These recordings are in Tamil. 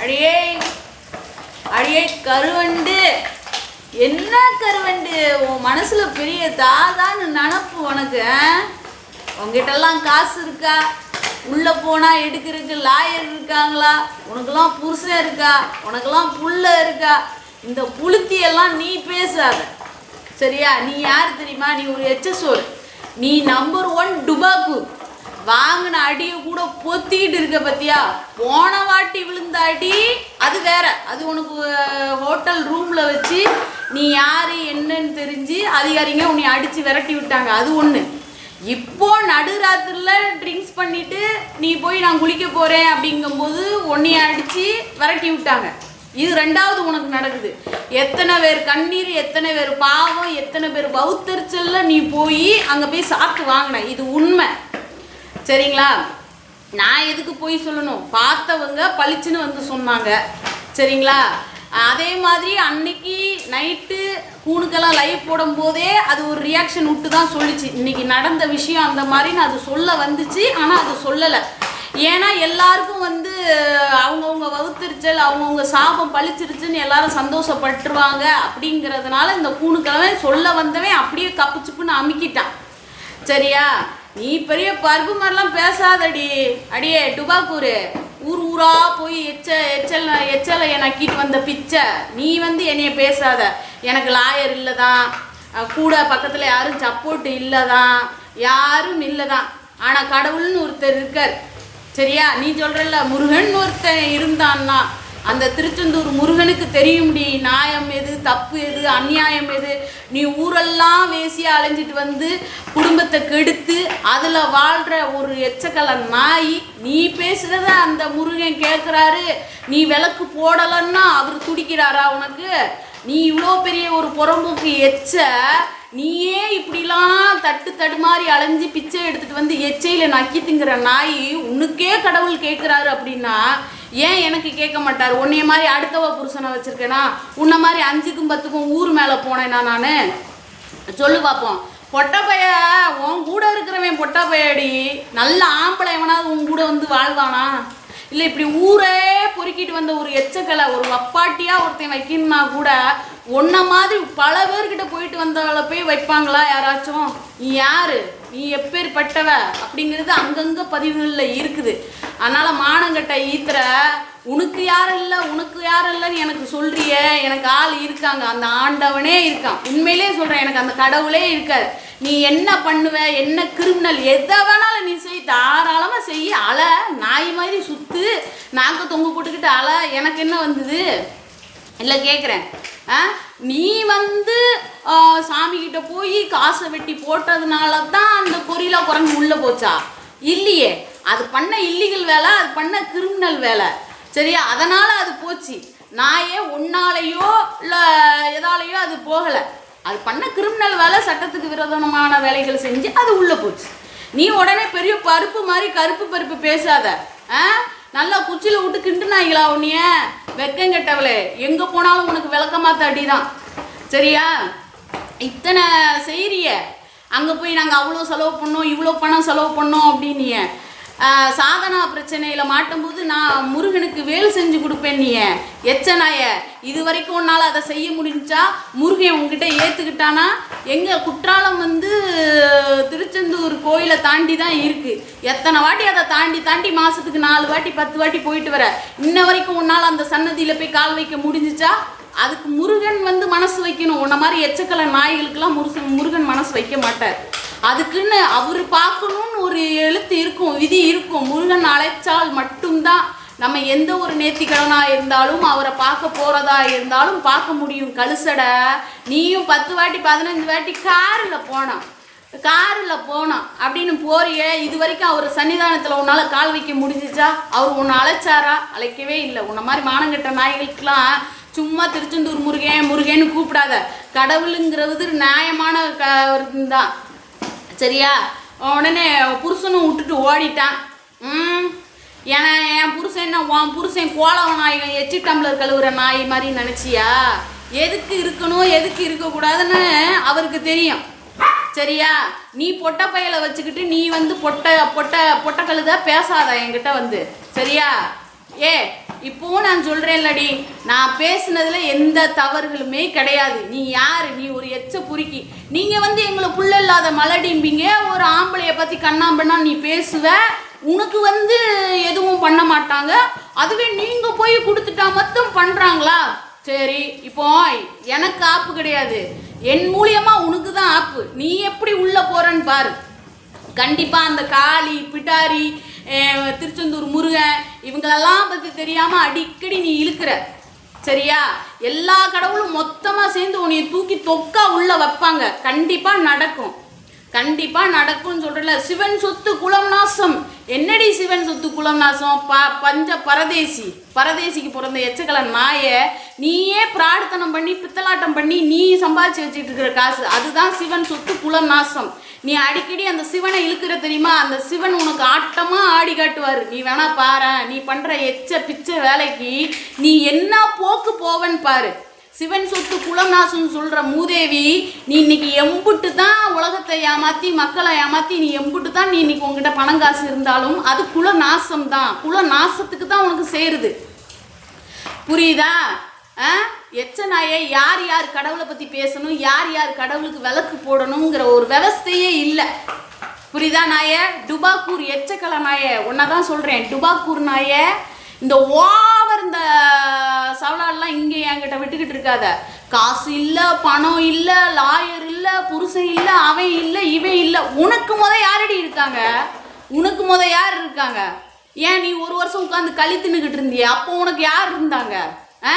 அடியே அடியே கருவண்டு. என்ன கருவண்டு? உன் மனசுல பெரிய தாதான்னு நினப்பு உனக்கு உங்ககிட்டலாம் காசு இருக்கா? உள்ள போனா எடுக்கிறதுக்கு லாயர் இருக்காங்களா? உனக்கெல்லாம் புருஷன் இருக்கா? உனக்கெல்லாம் புள்ள இருக்கா? இந்த புளுத்தியெல்லாம் நீ பேசாத. சரியா? நீ யார் தெரியுமா? நீ ஒரு எச்சசோர் நீ நம்பர் ஒன் டுபாக்கூர் வாங்கின அடியை கூட பொத்திக்கிட்டு இருக்க பத்தியா? போன வாட்டி விழுந்த அடி அது வேற. அது உனக்கு ஹோட்டல் ரூம்ல வச்சு நீ யாரு என்னன்னு தெரிஞ்சு அதிகாரிங்க உன்னை அடிச்சு விரட்டி விட்டாங்க. அது ஒண்ணு. இப்போ நடுராத்திரில ட்ரிங்க்ஸ் பண்ணிட்டு நீ போய் நான் குளிக்க போறேன் அப்படிங்கும்போது உன்னைய அடிச்சு விரட்டி விட்டாங்க. இது ரெண்டாவது உனக்கு நடக்குது. எத்தனை பேர் கண்ணீர் எத்தனை பேர் பாவம் எத்தனை பேர் பௌத்தரிச்சல்ல நீ போய் அங்கே போய் சாப்பிட்டு வாங்கின. இது உண்மை. சரிங்களா? நான் எதுக்கு போய் சொல்லணும்? பார்த்தவங்க பளிச்சுன்னு வந்து சொன்னாங்க. சரிங்களா? அதே மாதிரி அன்னைக்கு நைட்டு கூணுக்கெல்லாம் லைவ் போடும் போதே அது ஒரு ரியாக்ஷன் விட்டு தான் சொல்லிச்சு. இன்னைக்கு நடந்த விஷயம் அந்த மாதிரின்னு அது சொல்ல வந்துச்சு. ஆனால் அது சொல்லலை. ஏன்னா எல்லாருக்கும் வந்து அவங்கவுங்க வகுத்திருச்சல் அவங்கவுங்க சாபம் பழிச்சிருச்சுன்னு எல்லாரும் சந்தோஷப்பட்டுருவாங்க அப்படிங்கிறதுனால இந்த கூணுக்கிழமை சொல்ல வந்தவன் அப்படியே கப்புச்சுப்புன்னு அமுக்கிட்டான். சரியா? நீ பெரிய பருப்பு மாதிரிலாம் பேசாதடி. அடியே டுபாக்கூரு ஊர் ஊரா போய் எச்ச எச்சல் எச்சலை எனக்கிட்டு வந்த பிச்சை. நீ வந்து என்னைய பேசாத. எனக்கு லாயர் இல்லைதான் கூட பக்கத்தில் யாரும் சப்போர்ட் இல்லைதான் யாரும் இல்லைதான் ஆனால் கடவுள்னு ஒருத்தர் இருக்கார். சரியா? நீ சொல்கிறல்ல முருகன் ஒருத்தன் இருந்தான்னா. அந்த திருச்செந்தூர் முருகனுக்கு தெரியும்டி நியாயம் எது தப்பு எது அநியாயம் எது? நீ ஊரெல்லாம் வேசியா அலைஞ்சிட்டு வந்து குடும்பத்தை கெடுத்து அதில் வாழ்கிற ஒரு எச்சக்கல நாய் நீ பேசுகிறத அந்த முருகன் கேட்குறாரு நீ விளக்கு போடலன்னா அவர் துடிக்கிறாரா உனக்கு? நீ இவ்வளோ பெரிய ஒரு புறம்போக்கு எச்ச நீயே இப்படிலாம் தட்டு தடுமாறி அலைஞ்சு பிச்சை எடுத்துகிட்டு வந்து எச்சையில் நக்கி திங்கிற நாய் உனக்கே கடவுள் கேட்குறாரு அப்படின்னா ஏன் எனக்கு கேட்க மாட்டார்? உன்னைய மாதிரி அடுத்தவ புருஷனை வச்சுருக்கேனா? உன்னை மாதிரி அஞ்சுக்கும் பத்துக்கும் ஊர் மேலே போனேனா நான்? சொல்லு பார்ப்போம் பொட்டை பைய உன் கூட இருக்கிறவன் பொட்டை பையடி. நல்ல ஆம்பளை எவனாவது உன் கூட வந்து வாழ்வானா? இல்லை இப்படி ஊரே பொறுக்கிட்டு வந்த ஒரு எச்சக்கலை ஒரு வப்பாட்டியாக ஒருத்தன் வைக்கணும்னா கூட உன்ன மாதிரி பல பேர்கிட்ட போயிட்டு வந்தவளை போய் வைப்பாங்களா யாராச்சும்? நீ யாரு? நீ எப்பேற்பட்டவ அப்படிங்கிறது அங்கங்கே பதிவுகளில் இருக்குது. அதனால் மானங்கட்ட ஈத்துற உனக்கு யாரும் இல்லை உனக்கு யாரும் இல்லைன்னு எனக்கு சொல்றியே. எனக்கு ஆள் இருக்காங்க. அந்த ஆண்டவனே இருக்கான். உண்மையிலே சொல்கிறேன் எனக்கு அந்த கடவுளே இருக்காது நீ என்ன பண்ணுவ? என்ன கிரிமினல்? எதை வேணாலும் நீ செய். தாராளமாக செய்ய அல நாய் மாதிரி சுத்து. நாங்க தொங்க போட்டுக்கிட்டு அல எனக்கு என்ன வந்தது? இல்லை கேட்குறேன் நீ வந்து ஆ, போய் காசை வெட்டி போட்டதுனால தான் அந்த கொரிலா குரங்கு உள்ளே போச்சா? இல்லையே. அது பண்ண இல்லீகல் வேலை அது பண்ண கிரிமினல் வேலை. சரியா? அதனால் அது போச்சு. நாயே உன்னாலேயோ இல்லை எதாலேயோ அது போகலை. அது பண்ண கிரிமினல் வேலை சட்டத்துக்கு விரோதமான வேலைகள் செஞ்சு அது உள்ளே போச்சு. நீ உடனே பெரிய பருப்பு மாதிரி கருப்பு பருப்பு பேசாத. ஆ? நல்லா குச்சியில் விட்டு கிண்டுனாங்களா உன்னைய? வெக்கம் கெட்டவளே. எங்கே போனாலும் உனக்கு விளக்கமாத்த அடிதான். சரியா? இத்தனை செய்கிறிய அங்கே போய் நாங்கள் அவ்வளோ செலவு பண்ணோம் இவ்வளோ பணம் செலவு பண்ணோம் அப்படின்னிய. சாதனா பிரச்சனையில் மாட்டும்போது நான் முருகனுக்கு வேல் செஞ்சு கொடுப்பேன் நீ எச்சனாய இது வரைக்கும் உன்னால் அதை செய்ய முடிஞ்சா முருகன் உங்ககிட்ட ஏற்றுக்கிட்டானா எங்கள் குற்றாலம் வந்து திருச்செந்தூர் கோயிலை தாண்டி தான் இருக்குது எத்தனை வாட்டி அதை தாண்டி தாண்டி மாதத்துக்கு நாலு வாட்டி பத்து வாட்டி போயிட்டு வர. இன்ன வரைக்கும் உன்னால் அந்த சன்னதியில் போய் கால் வைக்க முடிஞ்சிச்சா? அதுக்கு முருகன் வந்து மனசு வைக்கணும். உன்ன மாதிரி எச்சக்கலை நாய்களுக்கெல்லாம் முருசன் முருகன் மனசு வைக்க மாட்டார். அதுக்குன்னு அவர் பார்க்கணும்னு ஒரு எழுத்து இருக்கும் விதி இருக்கும். முருகன் அழைச்சால் மட்டும்தான் நம்ம எந்த ஒரு நேர்த்திக்கடனாக இருந்தாலும் அவரை பார்க்க போகிறதா இருந்தாலும் பார்க்க முடியும். கழுசடை நீயும் பத்து வாட்டி பதினஞ்சு வாட்டி காரில் போனான் காரில் போனான் அப்படின்னு போறியே இது வரைக்கும் அவர் சன்னிதானத்தில் உன்னால் கால் வைக்க முடிஞ்சிச்சா? அவர் உன்னை அழைச்சாரா? அழைக்கவே இல்லை. உன்னை மாதிரி மானங்கட்ட நாய்களுக்கெல்லாம் சும்மா திருச்செந்தூர் முருகன் முருகேன்னு கூப்பிடாத. கடவுளுங்கிறது நியாயமான க தான் சரியா? உடனே புருஷனும் விட்டுட்டு ஓடிட்டான். ஏன்னா என் புருஷன் என்ன உன் புருஷன் கோலவ நாய் எச்சி டம்ளர் கழுவுற நாய் மாதிரி நினச்சியா? எதுக்கு இருக்கணும் எதுக்கு இருக்கக்கூடாதுன்னு அவருக்கு தெரியும். சரியா? நீ பொட்டை பையலை வச்சுக்கிட்டு நீ வந்து பொட்டை பொட்டை பொட்டை கழுதா பேசாத என்கிட்ட வந்து. சரியா? ஏ இப்போவும் நான் சொல்றேன்லடி நான் பேசுனதுல எந்த தவறுகளுமே கிடையாது. நீ யாரு? நீ ஒரு எச்ச புரிக்கி நீங்க வந்து எங்களை புள்ள இல்லாத மலடிம்பிங்க ஒரு ஆம்பளைய பத்தி கண்ணாம்பண்ணா நீ பேசுவ உனக்கு வந்து எதுவும் பண்ண மாட்டாங்க. அதுவே நீங்க போய் கொடுத்துட்டா மட்டும் பண்றாங்களா? சரி இப்போ எனக்கு ஆப்பு கிடையாது. என் மூலியமா உனக்கு தான் ஆப்பு. நீ எப்படி உள்ள போறன்னு பாரு. கண்டிப்பா அந்த காளி பிட்டாரி திருச்செந்தூர் முருகன் இவங்களெல்லாம் பற்றி தெரியாமல் அடிக்கடி நீ இழுக்கிற. சரியா? எல்லா கடவுளும் மொத்தமாக சேர்ந்து உன்னை தூக்கி தொக்கா உள்ளே வைப்பாங்க. கண்டிப்பாக நடக்கும். கண்டிப்பாக நடக்கும்னு சொல்கிறல சிவன் சொத்து குலம் நாசம். என்னடி சிவன் சொத்து குலம் நாசம்? ப பஞ்ச பரதேசி. பரதேசிக்கு பிறந்த எச்சக்கல நாயை நீயே பிரார்த்தனம் பண்ணி பித்தலாட்டம் பண்ணி நீ சம்பாதிச்சு வச்சுட்டு இருக்கிற காசு. அதுதான் சிவன் சொத்து குலம் நாசம். நீ அடிக்கடி அந்த சிவனை இழுக்கிற தெரியுமா? அந்த சிவன் உனக்கு ஆட்டமாக ஆடி காட்டுவார். நீ வேணா பாரு நீ பண்ணுற எச்ச பிச்ச வேலைக்கு நீ என்ன போக்கு போவன்னு பாரு. சிவன் சொத்து குலநாசம் சொல்ற மூதேவி நீ இன்னைக்கு எம்புட்டு தான் உலகத்தை ஏமாத்தி மக்களை ஏமாத்தி நீ எம்புட்டு தான் நீ இன்னைக்கு உங்ககிட்ட பணம் காசு இருந்தாலும் அது குல நாசம் தான். குல நாசத்துக்கு தான் உனக்கு சேருது. புரியுதா? ஆ? எச்ச நாயை யார் யார் கடவுளை பற்றி பேசணும் யார் யார் கடவுளுக்கு விளக்கு போடணுங்கிற ஒரு விவஸ்தையே இல்லை. புரியுதா நாய? டுபாக்கூர் எச்சக்கலை நாய ஒன்றை தான் சொல்கிறேன் டுபாக்கூர் நாயை இந்த ஓவர் இந்த சவலால்லாம் இங்கே என்கிட்ட விட்டுக்கிட்டு இருக்காத. காசு இல்லை பணம் இல்லை லாயர் இல்லை புருஷன் இல்லை அவன் இல்லை இவன் இல்லை. உனக்கு முத யாரடி இருக்காங்க? உனக்கு முத யார் இருக்காங்க? ஏன் நீ ஒரு வருஷம் உட்காந்து களி தின்னுக்கிட்டு இருந்தியே? அப்போ உனக்கு யார் இருந்தாங்க? ஆ?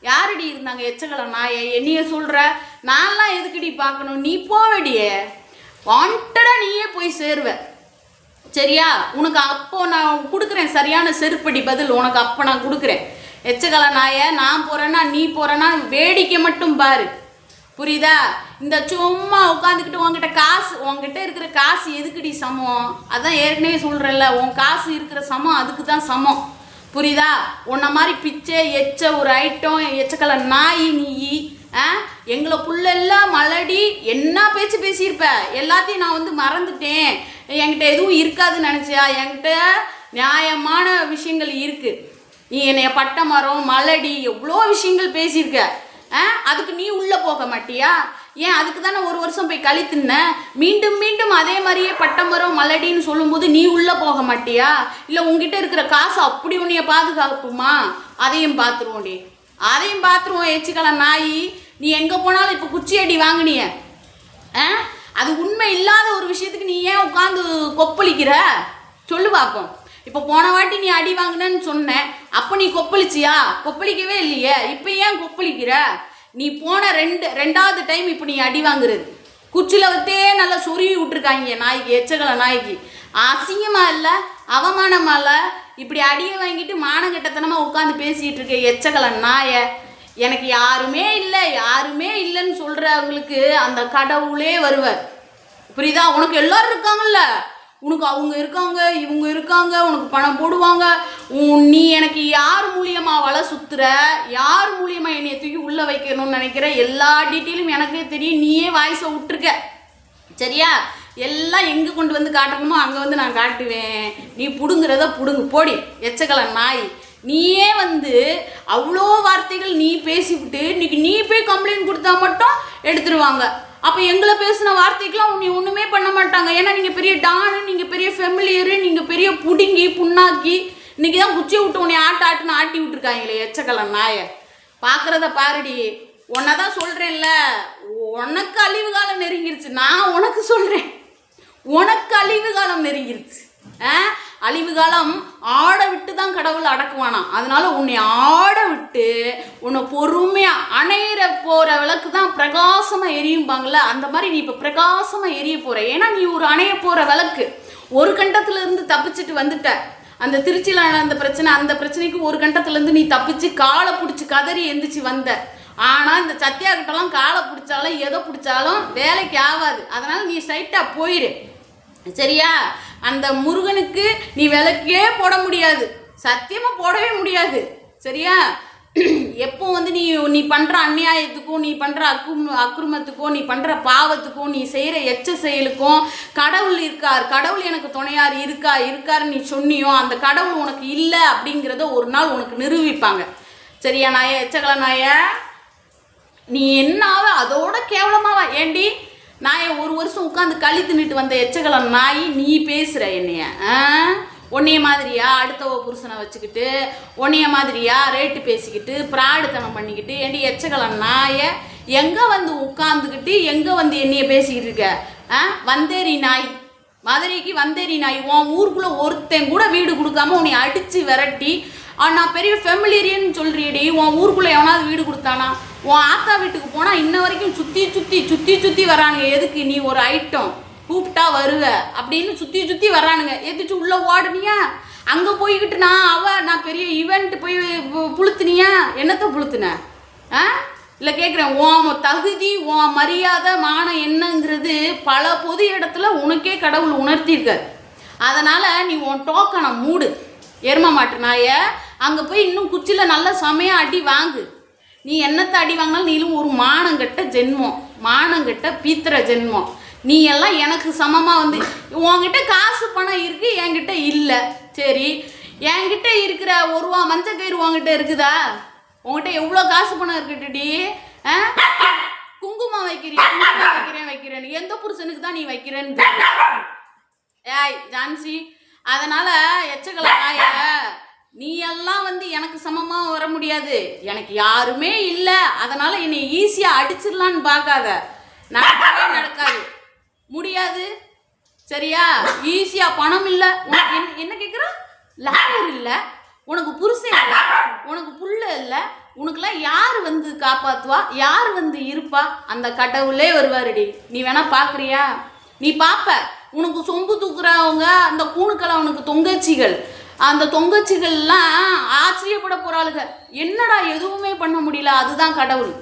யாரடி இருந்தாங்க? எச்சகலை நான் என்னைய சொல்கிற நான்லாம் எதுக்குடி பார்க்கணும்? நீ போவடியே. வாண்டடாக நீயே போய் சேருவ. சரியா? உனக்கு அப்போ நான் கொடுக்குறேன் சரியான செருப்படி பதில். உனக்கு அப்போ நான் கொடுக்குறேன். எச்சகல நாயை நான் போகிறேன்னா நீ போகிறேன்னா வேடிக்கை மட்டும் பாரு. புரியுதா? இந்த சும்மா உட்காந்துக்கிட்டு உன்கிட்ட காசு உங்ககிட்ட இருக்கிற காசு எதுக்குடி சமம்? அதான் ஏற்கனவே சொல்கிறேன்ல உன் காசு இருக்கிற சமம் அதுக்கு தான் சமம். புரியுதா? உன்ன மாதிரி பிச்சை எச்ச ஒரு ஐட்டம் எச்சக்கல நாய் நீ ஆ? எங்களை புள்ளெல்லாம் மலடி என்ன பேச்சு பேசியிருப்ப? எல்லாத்தையும் நான் வந்து மறந்துட்டேன். என்கிட்ட எதுவும் இருக்காதுன்னு நினச்சியா? என்கிட்ட நியாயமான விஷயங்கள் இருக்குது நீ என்னைய பட்டை மரம் மலடி எவ்வளோ விஷயங்கள் பேசியிருக்க? ஆ? அதுக்கு நீ உள்ளே போக மாட்டியா? ஏன் அதுக்கு தானே ஒரு வருஷம் போய் களி மீண்டும் மீண்டும் அதே மாதிரியே பட்டமரம் மலடின்னு சொல்லும்போது நீ உள்ளே போக மாட்டியா? இல்லை உங்ககிட்ட இருக்கிற காசு அப்படி உன்னைய பாதுகாப்புமா அதையும் பார்த்துருவோண்டி அதையும் பார்த்துருவோம் எச்சிக்கலாம் நாய். நீ எங்கே போனாலும் இப்போ குச்சி அடி வாங்கினிய. ஆ? அது உண்மை இல்லாத ஒரு விஷயத்துக்கு நீ ஏன் உட்காந்து கொப்பளிக்கிற? சொல்லு பார்ப்போம் இப்போ போன வாட்டி நீ அடி வாங்கினேன்னு சொன்னேன் அப்போ நீ கொப்பளிச்சியா? கொப்பளிக்கவே இல்லையே. இப்போ ஏன் கொப்பளிக்கிற? நீ போன ரெண்டு ரெண்டாவது டைம் இப்போ நீ அடி வாங்குறது. குச்சியில் வத்தே நல்லா சொருவி விட்டுருக்காங்க நாய்க்கு எச்சகலை நாய்க்கு அசிங்கமாக இல்லை அவமானமாக இல்லை. இப்படி அடியை வாங்கிட்டு மானங்கட்டத்தனமாக உட்காந்து பேசிகிட்டு இருக்க எச்சகலை நாயை. எனக்கு யாருமே இல்லை யாருமே இல்லைன்னு சொல்கிறவங்களுக்கு அந்த கடவுளே வருவார். புரியுதா? உனக்கு எல்லோரும் இருக்காங்கல்ல? உனக்கு அவங்க இருக்காங்க இவங்க இருக்காங்க உனக்கு பணம் போடுவாங்க. நீ எனக்கு யார் மூலியமாக வலை சுற்றுற யார் மூலியமாக என்னைய தூக்கி உள்ளே வைக்கணும்னு நினைக்கிற எல்லா டீட்டெயிலும் எனக்கே தெரியும். நீயே வாய்ஸை விட்டுருக்க. சரியா? எல்லாம் எங்கே கொண்டு வந்து காட்டணுமோ அங்கே வந்து நான் காட்டுவேன். நீ பிடுங்குறத பிடுங்கு. போடி எச்சக்கலன் நாய். நீயே வந்து அவ்வளோ வார்த்தைகள் நீ பேசிவிட்டு இன்னைக்கு நீ போய் கம்ப்ளைண்ட் கொடுத்தா மட்டும் எடுத்துருவாங்க. அப்போ எங்களை பேசின வார்த்தைக்கெலாம் உன்னை ஒன்றுமே பண்ண மாட்டாங்க. ஏன்னா நீங்கள் பெரிய டானு நீங்கள் பெரிய ஃபெமிலியரு நீங்கள் பெரிய புடுங்கி புண்ணாக்கி இன்னைக்கு தான் குச்சி விட்டு உன்னை ஆட்ட ஆட்டுன்னு ஆட்டி விட்டுருக்காங்களே எச்சக்கலன் நாயை. பார்க்குறத பாருடி. உன்னை தான் சொல்கிறேன்ல உனக்கு அழிவு காலம் நெருங்கிருச்சு. நான் உனக்கு சொல்கிறேன் உனக்கு அழிவு காலம் நெருங்கிருச்சு. ஆ? அழிவு காலம் ஆட விட்டு தான் கடவுள் அடக்குவானாம் அதனால உன்னை ஆட விட்டு உன்னை பொறுமையா அணையிற போற விளக்கு தான் பிரகாசமா எரியும்பாங்கல்ல? அந்த மாதிரி நீ இப்ப பிரகாசமா எரிய போற. ஏன்னா நீ ஒரு அணைய போற விளக்கு. ஒரு கண்டத்துல இருந்து தப்பிச்சுட்டு வந்துட்ட. அந்த திருச்சியில் அந்த பிரச்சனை அந்த பிரச்சனைக்கு ஒரு கண்டத்துலேருந்து நீ தப்பிச்சு காலை பிடிச்சி கதறி எந்திரிச்சு வந்த. ஆனால் இந்த சத்யா கிட்டலாம் காலை பிடிச்சாலும் எதை பிடிச்சாலும் வேலைக்கு ஆகாது. அதனால் நீ ஸ்ட்ரைட்டாக போயிடு சரியா? அந்த முருகனுக்கு நீ விளக்கே போட முடியாது. சத்தியமா போடவே முடியாது. சரியா? எப்போ வந்து நீ நீ பண்ணுற அநியாயத்துக்கும் நீ பண்ணுற அக்கும் அக்குருமத்துக்கும் நீ பண்ணுற பாவத்துக்கும் நீ செய்கிற எச்ச செயலுக்கும் கடவுள் இருக்கார். கடவுள் எனக்கு துணையார் இருக்கா இருக்காருன்னு நீ சொன்னியோ அந்த கடவுள் உனக்கு இல்லை அப்படிங்கிறத ஒரு நாள் உனக்கு நிரூபிப்பாங்க. சரியா நாய? எச்சகல நாய? நீ என்னாவ? அதோட கேவலமாவா. ஏண்டி? நான் ஒரு வருஷம் உட்காந்து களி தின்னுட்டு வந்த எச்சகலம் நாய் நீ பேசுகிற என்னைய ஆ? உன்னைய மாதிரியா அடுத்த புருஷனை வச்சுக்கிட்டு உன்னைய மாதிரியா ரேட்டு பேசிக்கிட்டு பிராடுத்தனம் பண்ணிக்கிட்டு ஏண்டி எச்சகலம் நாயை எங்கே வந்து உட்காந்துக்கிட்டு எங்கே வந்து என்னைய பேசிக்கிட்டு இருக்க ஆ வந்தேரி நாய் மதுரைக்கு வந்தேரி நாய் உன் ஊருக்குள்ளே ஒருத்தன் கூட வீடு கொடுக்காம உன்னை அடித்து விரட்டி நான் பெரிய ஃபெமிலியரின்னு சொல்கிறியடி உன் ஊருக்குள்ளே எவனாவது வீடு கொடுத்தானா உன் ஆத்தா வீட்டுக்கு போனால் இன்ன வரைக்கும் சுற்றி சுற்றி சுற்றி சுற்றி வரானுங்க. எதுக்கு நீ ஒரு ஐட்டம் கூப்பிட்டா வருவ? அப்படின்னு சுற்றி சுற்றி வர்றானுங்க எதிச்சு உள்ளே ஓடுனியா? அங்கே போய்கிட்டு நான் அவ நான் பெரிய ஈவெண்ட் போய் பு- புளுத்துனியா? என்னத்தை புளுத்துன? ஆ? இல்லை கேட்குறேன் உன் தகுதி உன் மரியாதை மானம் என்னங்கிறது பல பொது இடத்துல உனக்கே கடவுள் உணர்த்தியிருக்கார். அதனால் நீ உன் டோக்கனை மூடு. எரும மாட்டு நாய அங்கே போய் இன்னும் குச்சியில் நல்ல செமையாக அடி வாங்கு. நீ என்னத்தை அடி வாங்கினாலும் நீளும் ஒரு மானங்கிட்ட ஜென்மம் மானங்கிட்ட பீத்திர ஜென்மம். நீ எல்லாம் எனக்கு சமமாக வந்து உங்ககிட்ட காசு பணம் இருக்குது என்கிட்ட இல்லை. சரி என்கிட்ட இருக்கிற ஒரு ரூபா மஞ்சள் கயிறு உங்ககிட்ட இருக்குதா? உங்ககிட்ட எவ்வளோ காசு பணம் இருக்குட்டுடி? ஆ? குங்குமம் வைக்கிறீங்க குங்குமம் வைக்கிறேன் வைக்கிறேன்னு எந்த புருஷனுக்கு தான் நீ வைக்கிறேன்னு ஏய் ஜான்சி அதனால எச்சக்கல நாய நீ எல்லாம் வந்து எனக்கு சமமாக வர முடியாது. எனக்கு யாருமே இல்லை. அதனால என்னை ஈஸியாக அடிச்சிடலான்னு பார்க்காத. நடக்கவே நடக்காது. முடியாது. சரியா? ஈஸியாக பணம் இல்லை. உனக்கு என்ன- என்ன கேட்குற லாயர் இல்லை. உனக்கு புருஷன் இல்லை. உனக்கு புள்ள இல்லை. உனக்குலாம் யார் வந்து காப்பாற்றுவா யார் வந்து இருப்பா? அந்த கடவுளே வருவாருடி. நீ வேணா பார்க்குறியா நீ பார்ப்ப உனக்கு சொம்பு தூக்குறவங்க அந்த கூணுக்கள் அவனுக்கு தொங்கச்சிகள். அந்த தொங்கச்சிகள்லாம் ஆச்சரியப்பட போகிறாளுங்க என்னடா எதுவுமே பண்ண முடியல அதுதான் கடவுள்.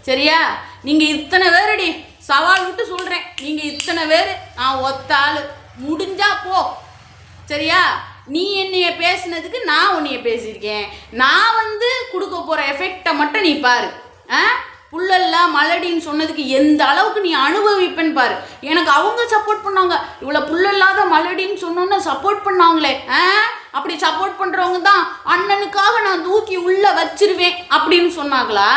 சரியா? நீங்கள் இத்தனை பேருடி சவால் விட்டு சொல்கிறேன் நீங்கள் இத்தனை பேர் நான் ஒத்த ஆள். முடிஞ்சா போ. சரியா? நீ என்னைய பேசுனதுக்கு நான் உன்னைய பேசியிருக்கேன். நான் வந்து கொடுக்க போகிற எஃபெக்டை மட்டும் நீ பாரு. ஆ? புள்ளல்ல மலடின்னு சொன்னதுக்கு எந்த அளவுக்கு நீ அனுபவிப்பேன்னு பாரு. எனக்கு அவங்க சப்போர்ட் பண்ணாங்க. இவ்வளோ புள்ளல்லாத மலடின்னு சொன்னோன்னு சப்போர்ட் பண்ணாங்களே ஆ? அப்படி சப்போர்ட் பண்ணுறவங்க தான் அண்ணனுக்காக நான் தூக்கி உள்ளே வச்சிருவேன் அப்படின்னு சொன்னாங்களா?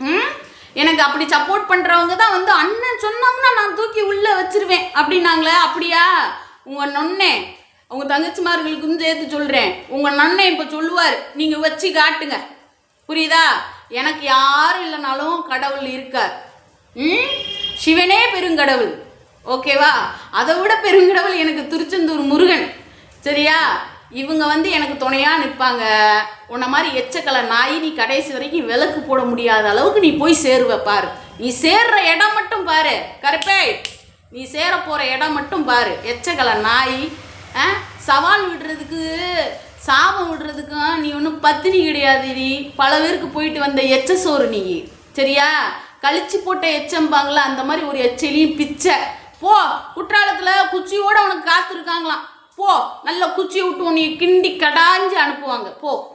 ம்? எனக்கு அப்படி சப்போர்ட் பண்ணுறவங்க தான் வந்து அண்ணன் சொன்னாங்கன்னா நான் தூக்கி உள்ளே வச்சிருவேன் அப்படின்னாங்களே அப்படியா? உங்கள் நொன்னே உங்கள் தங்கச்சிமார்களுக்கும் சேர்த்து சொல்கிறேன் உங்கள் நன்னை இப்போ சொல்லுவார் நீங்கள் வச்சு காட்டுங்க. புரியுதா? எனக்கு யாரும் இல்லைனாலும் கடவுள் இருக்கார். ம்? சிவனே பெருங்கடவுள். ஓகேவா? அதை விட பெருங்கடவுள் எனக்கு திருச்செந்தூர் முருகன். சரியா? இவங்க வந்து எனக்கு துணையாக நிற்பாங்க. உன்ன மாதிரி எச்சக்கலை நாய் நீ கடைசி வரைக்கும் விளக்கு போட முடியாத அளவுக்கு நீ போய் சேருவ பாரு. நீ சேர்ற இடம் மட்டும் பாரு. கருப்பே நீ சேர போகிற இடம் மட்டும் பாரு. எச்சக்கலை நாய் ஆ? சவால் விடுறதுக்கு சாபம் விடுறதுக்கும் நீ ஒன்றும் பத்தினி கிடையாது நீ. பல பேருக்கு போயிட்டு வந்த எச்ச சோறு நீ. சரியா? கழிச்சு போட்ட எச்சம்பாங்கள அந்த மாதிரி ஒரு எச்சலையும் பிச்சை. போ குற்றாலத்தில் குச்சியோட உனக்கு காத்திருக்காங்களாம். போ நல்ல குச்சியை விட்டு உன்னை கிண்டி கடாஞ்சு அனுப்புவாங்க. போ.